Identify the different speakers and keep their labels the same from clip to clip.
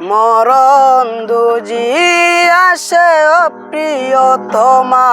Speaker 1: মরণ দুজি আসে প্রিয়তমা।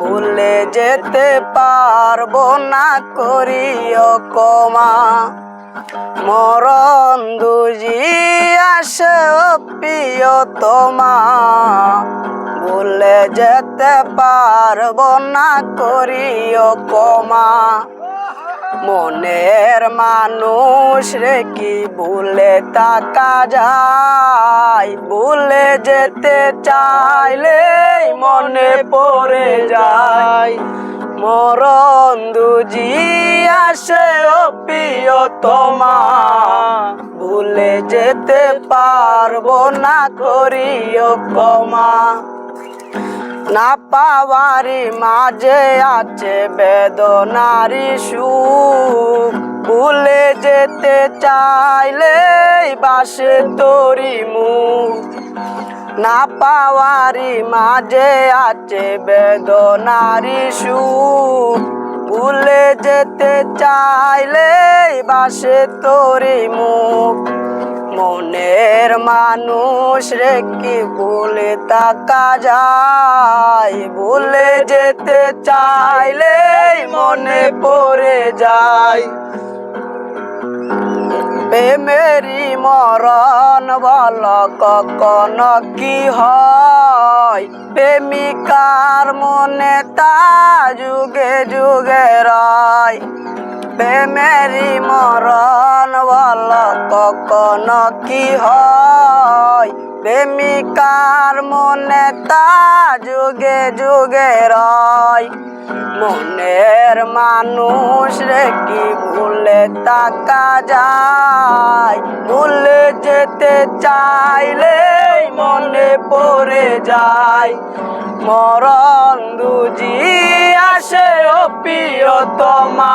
Speaker 1: ভুলে যেতে পারব না করিও কমা মরণ দুজি আসে প্রিয়তমা। ভুলে যেতে পারব না করিও কমা মনের মানুষ রে কি ভুলে তাকা যায়? ভুলে যেতে চাইলে মনে পড়ে যায়। মরণ দুজি আসে ও প্রিয়তমা। ভুলে যেতে পারব না, করিও কমা না পাওয়ারি মাঝে আছে বেদনারি সুখ। ভুলে যেতে চাইলে বাসে তোরি মুখ। না পাওয়ারি মাঝে আছে বেদনারি সুখ। ভুলে যেতে চাইলে বাসে তোরি মুখ। মনের মানুষ রে কি ভুলে তাকা যায়? ভুলে যেতে চাইলে মনে পড়ে যায়। প্রেমেরি মরণ বল, কখন কি হয়? প্রেমিকার মনে তা যুগে যুগে রয়। প্রেমেরি মরণ বল কখন কি হয়? প্রেমিকার মনে তা যুগে যুগে রয়। মনের মানুষ রে কি ভুলে তাকা যায়? ভুলে যেতে চাইলে মনে পড়ে যায়। মরণ দুজি আসে ও প্রিয়তমা।